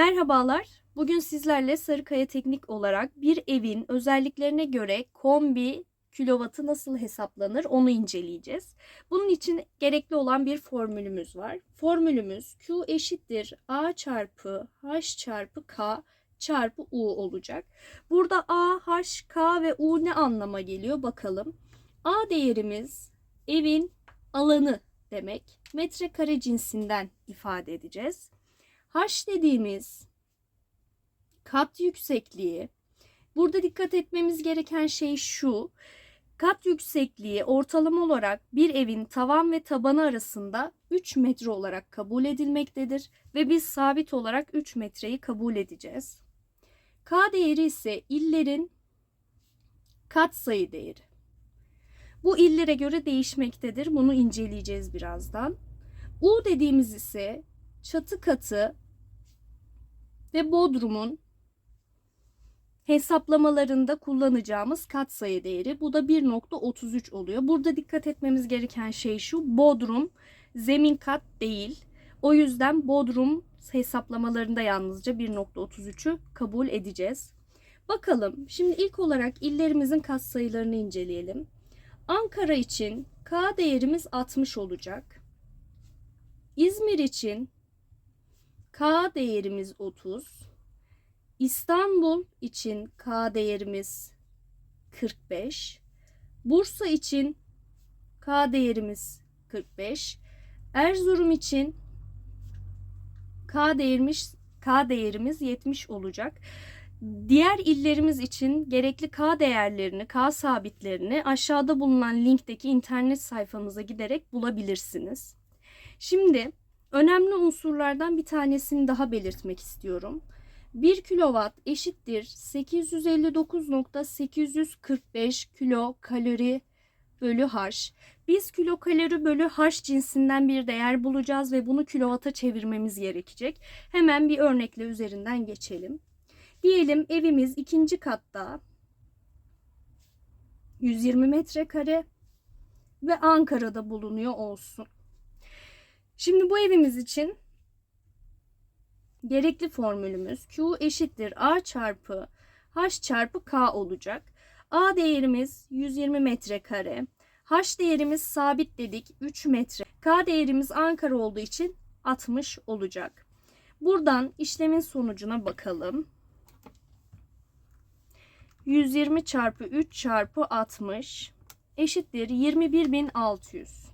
Merhabalar. Bugün sizlerle Sarıkaya Teknik olarak bir evin özelliklerine göre kombi kilovatı nasıl hesaplanır onu inceleyeceğiz. Bunun için gerekli olan bir formülümüz var. Formülümüz Q eşittir A çarpı H çarpı K çarpı U olacak. Burada A, H, K ve U ne anlama geliyor bakalım. A değerimiz evin alanı demek. Metrekare cinsinden ifade edeceğiz. H dediğimiz kat yüksekliği. Burada dikkat etmemiz gereken şey şu. Kat yüksekliği ortalama olarak bir evin tavan ve tabanı arasında 3 metre olarak kabul edilmektedir ve biz sabit olarak 3 metreyi kabul edeceğiz. K değeri ise illerin katsayı değeri. Bu illere göre değişmektedir. Bunu inceleyeceğiz birazdan. U dediğimiz ise çatı katı ve bodrumun hesaplamalarında kullanacağımız katsayı değeri. Bu da 1.33 oluyor. Burada dikkat etmemiz gereken şey şu. Bodrum zemin kat değil. O yüzden bodrum hesaplamalarında yalnızca 1.33'ü kabul edeceğiz. Bakalım şimdi ilk olarak illerimizin katsayılarını inceleyelim. Ankara için K değerimiz 60 olacak. İzmir için K değerimiz 30. İstanbul için K değerimiz 45. Bursa için K değerimiz 45. Erzurum için K değerimiz K değerimiz 70 olacak. Diğer illerimiz için gerekli K değerlerini, K sabitlerini aşağıda bulunan linkteki internet sayfamıza giderek bulabilirsiniz. Şimdi önemli unsurlardan bir tanesini daha belirtmek istiyorum. 1 kilowatt eşittir 859.845 kilo kalori bölü H. Biz kilokalori bölü H cinsinden bir değer bulacağız ve bunu kilowata çevirmemiz gerekecek. Hemen bir örnekle üzerinden geçelim. Diyelim evimiz ikinci katta 120 metrekare ve Ankara'da bulunuyor olsun. Şimdi bu evimiz için gerekli formülümüz Q eşittir A çarpı H çarpı K olacak. A değerimiz 120 metrekare. H değerimiz sabit dedik 3 metre. K değerimiz Ankara olduğu için 60 olacak. Buradan işlemin sonucuna bakalım. 120 çarpı 3 çarpı 60 eşittir 21.600.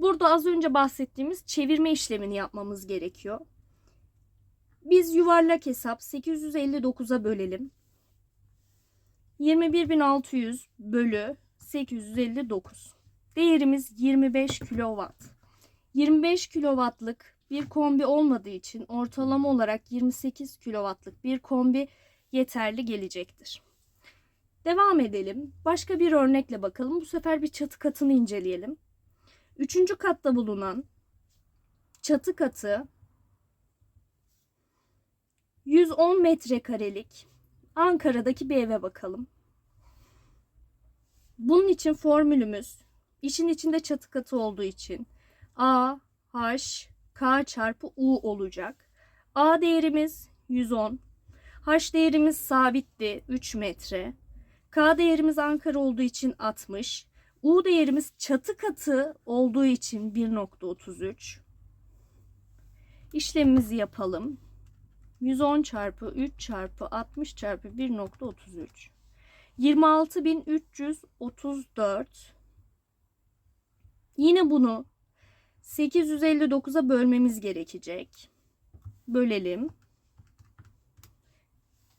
Burada az önce bahsettiğimiz çevirme işlemini yapmamız gerekiyor. Biz yuvarlak hesap 859'a bölelim. 21.600 bölü 859. Değerimiz 25 kilowatt. 25 kilowattlık bir kombi olmadığı için ortalama olarak 28 kilowattlık bir kombi yeterli gelecektir. Devam edelim. Başka bir örnekle bakalım. Bu sefer bir çatı katını inceleyelim. Üçüncü katta bulunan çatı katı 110 metrekarelik Ankara'daki bir eve bakalım. Bunun için formülümüz işin içinde çatı katı olduğu için A, H, K çarpı U olacak. A değerimiz 110. H değerimiz sabitti 3 metre. K değerimiz Ankara olduğu için 60. U değerimiz çatı katı olduğu için 1.33. İşlemimizi yapalım. 110 çarpı 3 çarpı 60 çarpı 1.33. 26.334. Yine bunu 859'a bölmemiz gerekecek. Bölelim.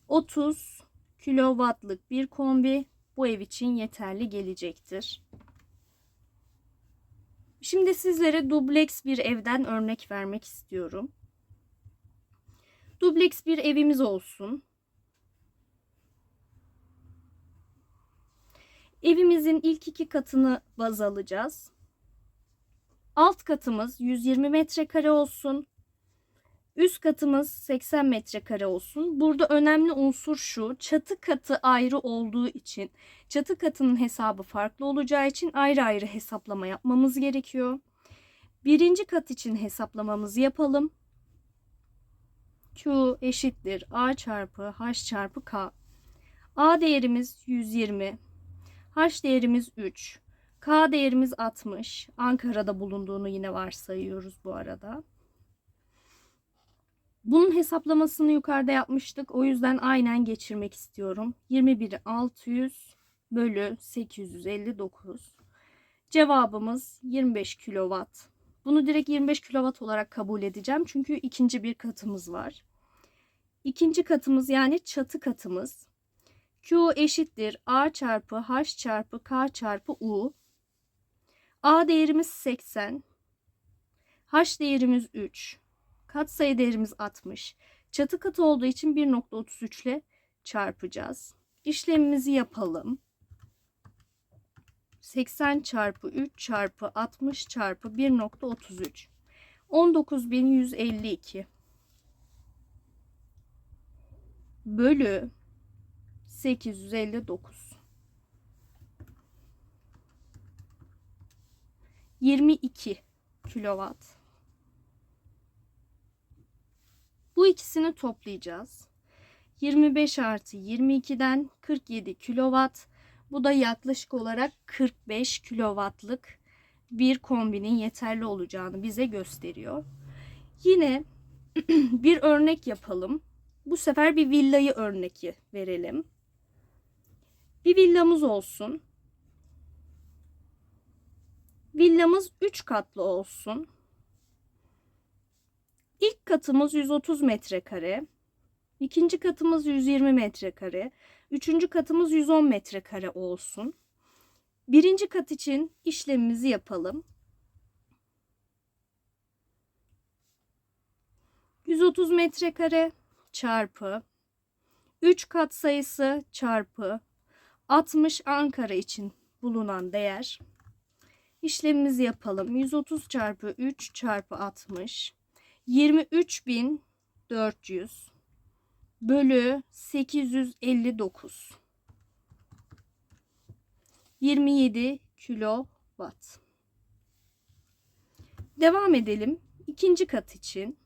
30 kilowattlık bir kombi bu ev için yeterli gelecektir. Şimdi sizlere dubleks bir evden örnek vermek istiyorum. Dubleks bir evimiz olsun. Evimizin ilk iki katını baz alacağız. Alt katımız 120 metrekare olsun. Üst katımız 80 metrekare olsun. Burada önemli unsur şu. Çatı katı ayrı olduğu için çatı katının hesabı farklı olacağı için ayrı ayrı hesaplama yapmamız gerekiyor. Birinci kat için hesaplamamızı yapalım. Q eşittir A çarpı H çarpı K. A değerimiz 120. H değerimiz 3. K değerimiz 60. Ankara'da bulunduğunu yine varsayıyoruz bu arada. Bunun hesaplamasını yukarıda yapmıştık. O yüzden aynen geçirmek istiyorum. 21'i 600 bölü 859. Cevabımız 25 kilowatt. Bunu direkt 25 kilowatt olarak kabul edeceğim. Çünkü ikinci bir katımız var. İkinci katımız yani çatı katımız. Q eşittir A çarpı H çarpı K çarpı U. A değerimiz 80. H değerimiz 3. Katsayı değerimiz 60. Çatı katı olduğu için 1.33 ile çarpacağız. İşlemimizi yapalım. 80 çarpı 3 çarpı 60 çarpı 1.33. 19.152 bölü 859 22 kilowatt. Bu ikisini toplayacağız. 25 artı 22'den 47 kilowatt. Bu da yaklaşık olarak 45 kilowattlık bir kombinin yeterli olacağını bize gösteriyor. Yine bir örnek yapalım. Bu sefer bir villayı örneği verelim. Bir villamız olsun. Villamız 3 katlı olsun. İlk katımız 130 metrekare. İkinci katımız 120 metrekare. Üçüncü katımız 110 metrekare olsun. Birinci kat için işlemimizi yapalım. 130 metrekare çarpı 3 kat sayısı çarpı 60 Ankara için bulunan değer. İşlemimizi yapalım. 130 çarpı 3 çarpı 60 23.400 bölü 859 27 kilowatt. Devam edelim. İkinci kat için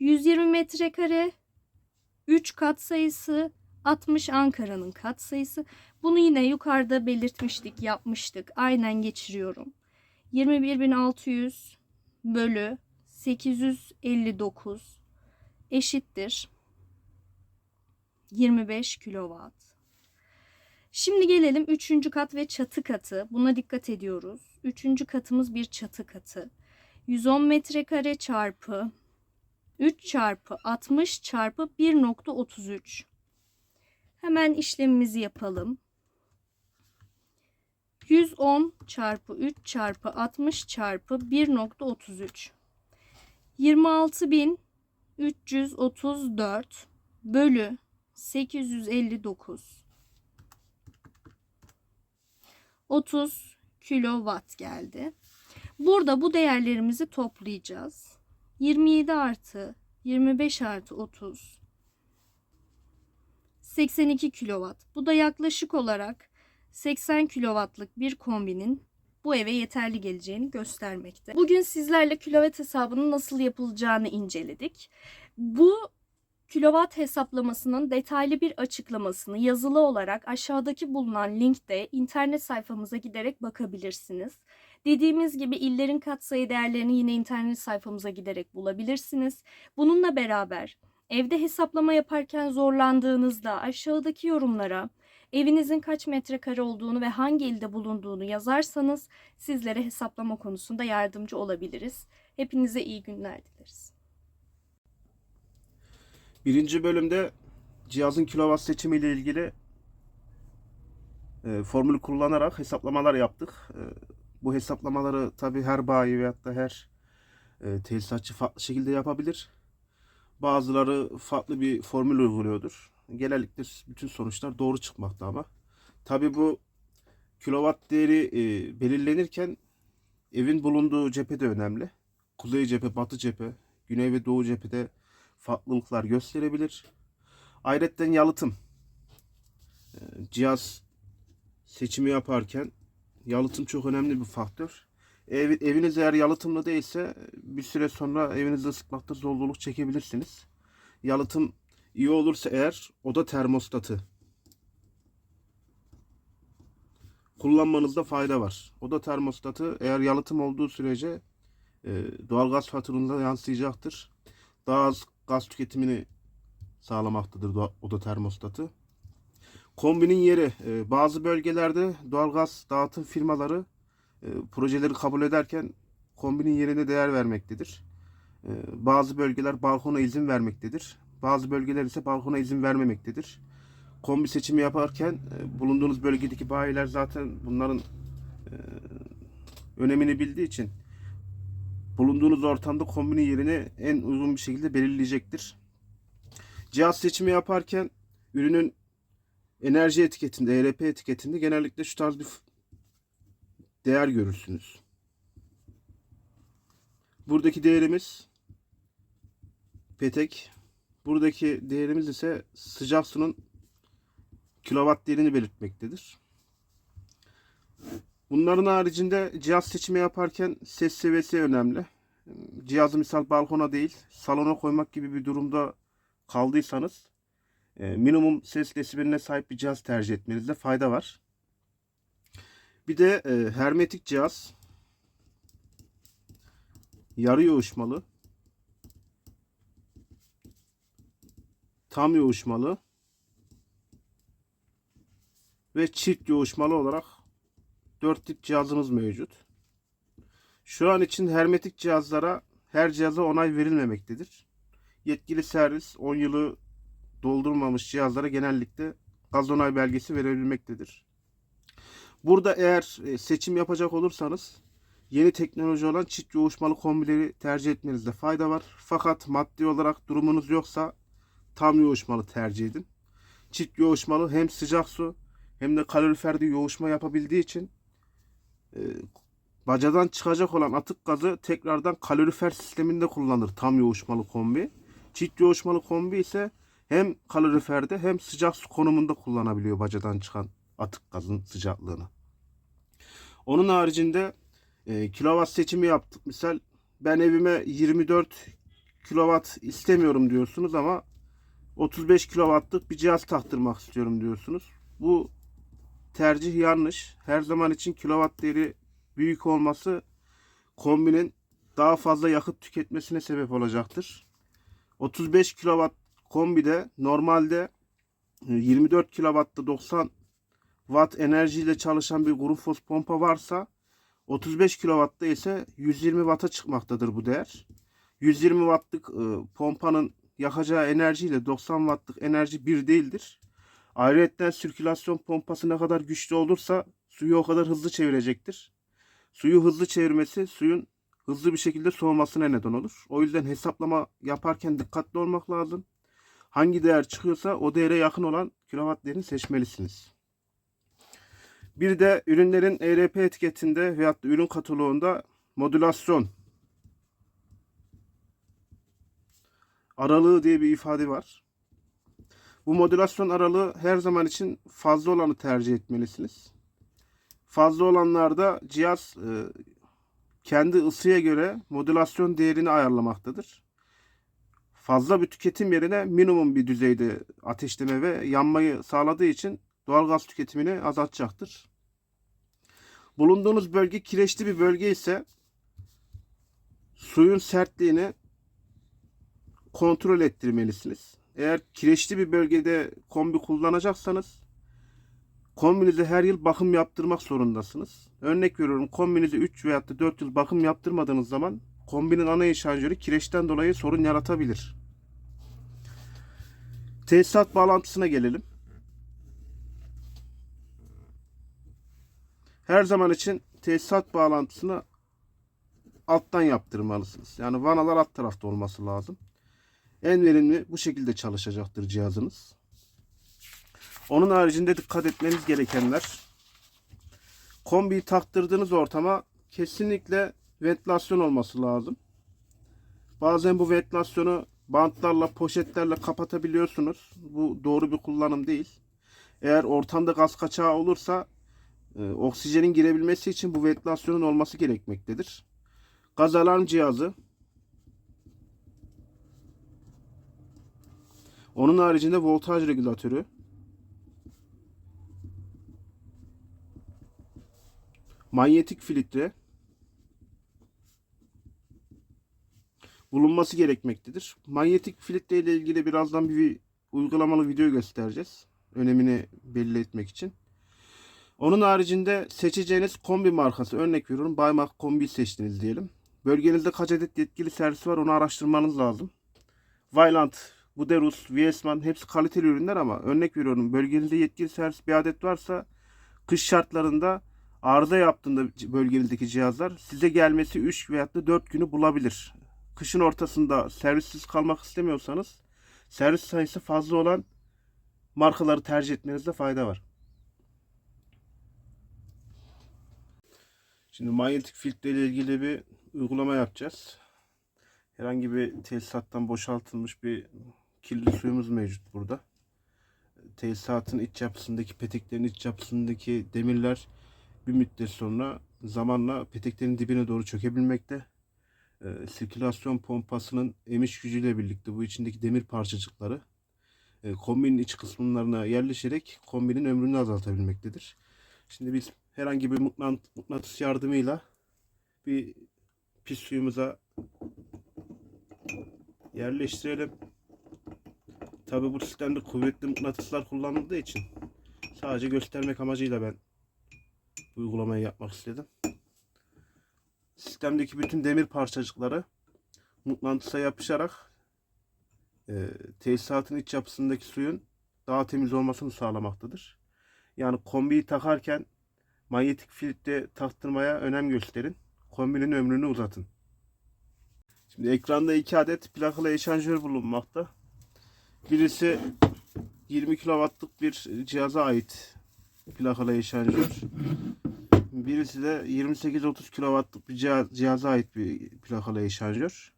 120 metrekare 3 kat sayısı 60 Ankara'nın kat sayısı. Bunu yine yukarıda belirtmiştik, yapmıştık. Aynen geçiriyorum. 21.600 bölü 859 eşittir 25 kilowatt. Şimdi gelelim üçüncü kat ve çatı katı. Buna dikkat ediyoruz. Üçüncü katımız bir çatı katı. 110 metrekare çarpı 3 çarpı 60 çarpı 1.33. Hemen işlemimizi yapalım. 110 çarpı 3 çarpı 60 çarpı 1.33. 26.334 bölü 859 30 kilowatt geldi. Burada bu değerlerimizi toplayacağız. 27 artı 25 artı 30 82 kilowatt. Bu da yaklaşık olarak 80 kilowattlık bir kombinin bu eve yeterli geleceğini göstermekte. Bugün sizlerle kilowatt hesabının nasıl yapılacağını inceledik. Bu kilowatt hesaplamasının detaylı bir açıklamasını yazılı olarak aşağıdaki bulunan linkte internet sayfamıza giderek bakabilirsiniz. Dediğimiz gibi illerin katsayı değerlerini yine internet sayfamıza giderek bulabilirsiniz. Bununla beraber evde hesaplama yaparken zorlandığınızda aşağıdaki yorumlara evinizin kaç metrekare olduğunu ve hangi ilde bulunduğunu yazarsanız sizlere hesaplama konusunda yardımcı olabiliriz. Hepinize iyi günler dileriz. Birinci bölümde cihazın kilowatt seçimi ile ilgili e, formül kullanarak hesaplamalar yaptık. E, bu hesaplamaları tabi her bayi veyahut da her e, tesisatçı farklı şekilde yapabilir. Bazıları farklı bir formül uyguluyordur. Genellikle bütün sonuçlar doğru çıkmakta ama. Tabi bu kilowatt değeri e, belirlenirken evin bulunduğu cephe de önemli. Kuzey cephe, batı cephe, güney ve doğu cephede farklılıklar gösterebilir. Ayrıca yalıtım. Ee, Cihaz seçimi yaparken yalıtım çok önemli bir faktör. Ev, eviniz eğer yalıtımlı değilse bir süre sonra evinizde ısıtmakta zorluk çekebilirsiniz. Yalıtım iyi olursa eğer oda termostatı kullanmanızda fayda var. Oda termostatı eğer yalıtım olduğu sürece e, doğalgaz faturanıza yansıyacaktır. Daha az gaz tüketimini sağlamaktadır oda termostatı. Kombinin yeri e, bazı bölgelerde doğalgaz dağıtım firmaları e, projeleri kabul ederken kombinin yerine değer vermektedir. E, bazı bölgeler balkona izin vermektedir. Bazı bölgeler ise balkona izin vermemektedir. Kombi seçimi yaparken e, bulunduğunuz bölgedeki bayiler zaten bunların e, önemini bildiği için bulunduğunuz ortamda kombinin yerini en uygun bir şekilde belirleyecektir. Cihaz seçimi yaparken ürünün enerji etiketinde, ERP etiketinde genellikle şu tarz bir değer görürsünüz. Buradaki değerimiz petek. Buradaki değerimiz ise sıcak sunun kilowatt değerini belirtmektedir. Bunların haricinde cihaz seçimi yaparken ses seviyesi önemli. Cihazı misal balkona değil salona koymak gibi bir durumda kaldıysanız e, minimum ses desibeline sahip bir cihaz tercih etmenizde fayda var. Bir de e, hermetik cihaz yarı yoğuşmalı tam yoğuşmalı ve çift yoğuşmalı olarak 4 tip cihazımız mevcut. Şu an için hermetik cihazlara her cihaza onay verilmemektedir. Yetkili servis 10 yılı doldurmamış cihazlara genellikle gaz onay belgesi verebilmektedir. Burada eğer e, seçim yapacak olursanız yeni teknoloji olan çift yoğuşmalı kombileri tercih etmenizde fayda var. Fakat maddi olarak durumunuz yoksa tam yoğuşmalı tercih edin. Çift yoğuşmalı hem sıcak su hem de kaloriferde yoğuşma yapabildiği için e, bacadan çıkacak olan atık gazı tekrardan kalorifer sisteminde kullanır tam yoğuşmalı kombi. Çift yoğuşmalı kombi ise hem kaloriferde hem sıcak su konumunda kullanabiliyor bacadan çıkan atık gazın sıcaklığını. Onun haricinde e, kilowatt seçimi yaptık. Misal ben evime 24 kilowatt istemiyorum diyorsunuz ama 35 kilowattlık bir cihaz taktırmak istiyorum diyorsunuz. Bu tercih yanlış. Her zaman için kilowatt değeri büyük olması kombinin daha fazla yakıt tüketmesine sebep olacaktır. 35 kilowatt kombide normalde e, 24 kilowattlı 90 watt enerjiyle çalışan bir Grundfos pompa varsa 35 kilowatta ise 120 watt'a çıkmaktadır bu değer. 120 wattlık e, pompanın yakacağı enerjiyle 90 wattlık enerji bir değildir. Ayrıca sirkülasyon pompası ne kadar güçlü olursa suyu o kadar hızlı çevirecektir. Suyu hızlı çevirmesi suyun hızlı bir şekilde soğumasına neden olur. O yüzden hesaplama yaparken dikkatli olmak lazım. Hangi değer çıkıyorsa o değere yakın olan değerini seçmelisiniz. Bir de ürünlerin ERP etiketinde veyahut da ürün kataloğunda modülasyon aralığı diye bir ifade var. Bu modülasyon aralığı her zaman için fazla olanı tercih etmelisiniz. Fazla olanlarda cihaz e, kendi ısıya göre modülasyon değerini ayarlamaktadır. Fazla bir tüketim yerine minimum bir düzeyde ateşleme ve yanmayı sağladığı için doğal gaz tüketimini azaltacaktır. Bulunduğunuz bölge kireçli bir bölge ise suyun sertliğini kontrol ettirmelisiniz. Eğer kireçli bir bölgede kombi kullanacaksanız kombinize her yıl bakım yaptırmak zorundasınız. Örnek veriyorum kombinize 3 veya da 4 yıl bakım yaptırmadığınız zaman kombinin ana eşanjörü kireçten dolayı sorun yaratabilir. Tesisat bağlantısına gelelim. Her zaman için tesisat bağlantısını alttan yaptırmalısınız. Yani vanalar alt tarafta olması lazım. En verimli bu şekilde çalışacaktır cihazınız. Onun haricinde dikkat etmeniz gerekenler kombiyi taktırdığınız ortama kesinlikle ventilasyon olması lazım. Bazen bu ventilasyonu bantlarla, poşetlerle kapatabiliyorsunuz. Bu doğru bir kullanım değil. Eğer ortamda gaz kaçağı olursa e, oksijenin girebilmesi için bu ventilasyonun olması gerekmektedir. Gaz alarm cihazı. Onun haricinde voltaj regülatörü. Manyetik filtre. Bulunması gerekmektedir. Manyetik filtre ile ilgili birazdan bir uygulamalı video göstereceğiz. Önemini belli etmek için. Onun haricinde seçeceğiniz kombi markası. Örnek veriyorum Baymak kombi seçtiniz diyelim. Bölgenizde kaç adet yetkili servis var onu araştırmanız lazım. Vylant, Buderus, Viesman hepsi kaliteli ürünler ama örnek veriyorum bölgenizde yetkili servis bir adet varsa kış şartlarında arıza yaptığında bölgenizdeki cihazlar size gelmesi 3 veyahut da 4 günü bulabilir. Kışın ortasında servissiz kalmak istemiyorsanız servis sayısı fazla olan markaları tercih etmenizde fayda var. Şimdi manyetik filtre ile ilgili bir uygulama yapacağız. Herhangi bir tesisattan boşaltılmış bir kirli suyumuz mevcut burada. Tesisatın iç yapısındaki peteklerin iç yapısındaki demirler bir müddet sonra zamanla peteklerin dibine doğru çökebilmekte. Ee, sirkülasyon pompasının emiş gücüyle birlikte bu içindeki demir parçacıkları e, kombinin iç kısımlarına yerleşerek kombinin ömrünü azaltabilmektedir. Şimdi biz herhangi bir mıknat- mıknatıs yardımıyla bir pis suyumuza yerleştirelim. Tabi bu sistemde kuvvetli mıknatıslar kullanıldığı için sadece göstermek amacıyla ben bu uygulamayı yapmak istedim. Sistemdeki bütün demir parçacıkları mıknatısa yapışarak e, tesisatın iç yapısındaki suyun daha temiz olmasını sağlamaktadır. Yani kombiyi takarken manyetik filtre taktırmaya önem gösterin. Kombinin ömrünü uzatın. Şimdi ekranda iki adet plakalı eşanjör bulunmakta. Birisi 20 kW'lık bir cihaza ait plakalı eşanjör. Birisi de 28-30 kW'lık bir cihaz- cihaza ait bir plakalı eşanjör.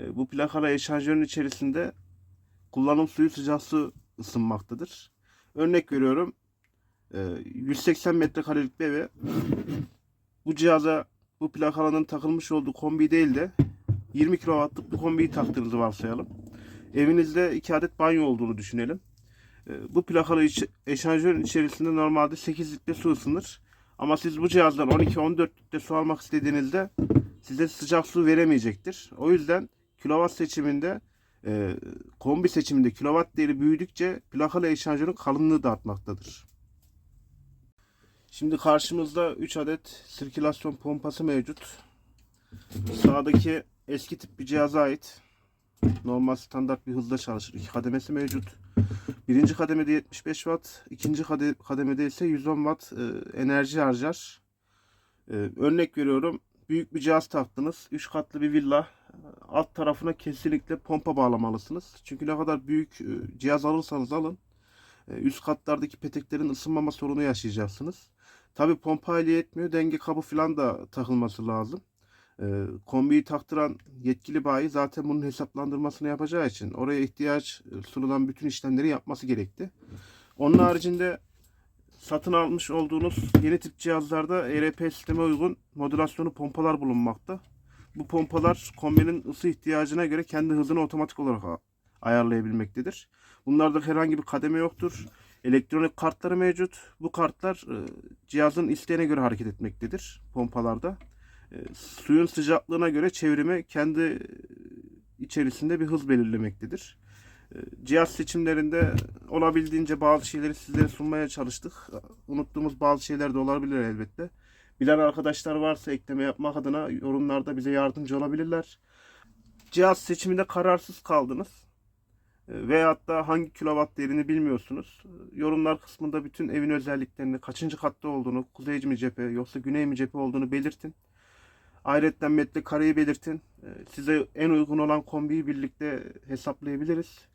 E, Bu plakalı eşanjörün içerisinde kullanım suyu sıcak su ısınmaktadır. Örnek veriyorum. e, 180 metrekarelik bir eve bu cihaza bu plakalanın takılmış olduğu kombi değil de 20 kW'lık bir kombiyi taktığınızı varsayalım. Evinizde iki adet banyo olduğunu düşünelim. E, Bu plakalı iç- eşanjörün içerisinde normalde 8 litre su ısınır. Ama siz bu cihazdan 12-14 litre su almak istediğinizde size sıcak su veremeyecektir. O yüzden kilowatt seçiminde e, kombi seçiminde kilowatt değeri büyüdükçe plakalı eşanjörün kalınlığı da artmaktadır. Şimdi karşımızda 3 adet sirkülasyon pompası mevcut. Sağdaki eski tip bir cihaza ait. Normal standart bir hızla çalışır. İki kademesi mevcut. Birinci kademede 75 watt, ikinci kade- kademede ise 110 watt e, enerji harcar. E, örnek veriyorum. Büyük bir cihaz taktınız. 3 katlı bir villa. Alt tarafına kesinlikle pompa bağlamalısınız. Çünkü ne kadar büyük e, cihaz alırsanız alın. Üst katlardaki peteklerin ısınmama sorunu yaşayacaksınız. Tabi pompa ile yetmiyor. Denge kabı falan da takılması lazım. E, kombiyi taktıran yetkili bayi zaten bunun hesaplandırmasını yapacağı için oraya ihtiyaç sunulan bütün işlemleri yapması gerekti. Onun haricinde satın almış olduğunuz yeni tip cihazlarda ERP sisteme uygun modülasyonu pompalar bulunmakta. Bu pompalar kombinin ısı ihtiyacına göre kendi hızını otomatik olarak ayarlayabilmektedir. Bunlarda herhangi bir kademe yoktur. Elektronik kartları mevcut. Bu kartlar cihazın isteğine göre hareket etmektedir pompalarda. E, suyun sıcaklığına göre çevrimi kendi e, içerisinde bir hız belirlemektedir. E, Cihaz seçimlerinde olabildiğince bazı şeyleri sizlere sunmaya çalıştık. Unuttuğumuz bazı şeyler de olabilir elbette. Bilen arkadaşlar varsa ekleme yapmak adına yorumlarda bize yardımcı olabilirler. Cihaz seçiminde kararsız kaldınız veyahut da hangi kilowatt değerini bilmiyorsunuz. Yorumlar kısmında bütün evin özelliklerini, kaçıncı katta olduğunu, kuzey mi cephe yoksa güney mi cephe olduğunu belirtin. Ayrıca metrekareyi belirtin. E, Size en uygun olan kombiyi birlikte hesaplayabiliriz.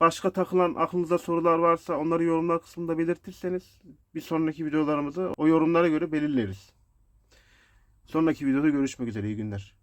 Başka takılan aklınıza sorular varsa onları yorumlar kısmında belirtirseniz bir sonraki videolarımızı o yorumlara göre belirleriz. Sonraki videoda görüşmek üzere. İyi günler.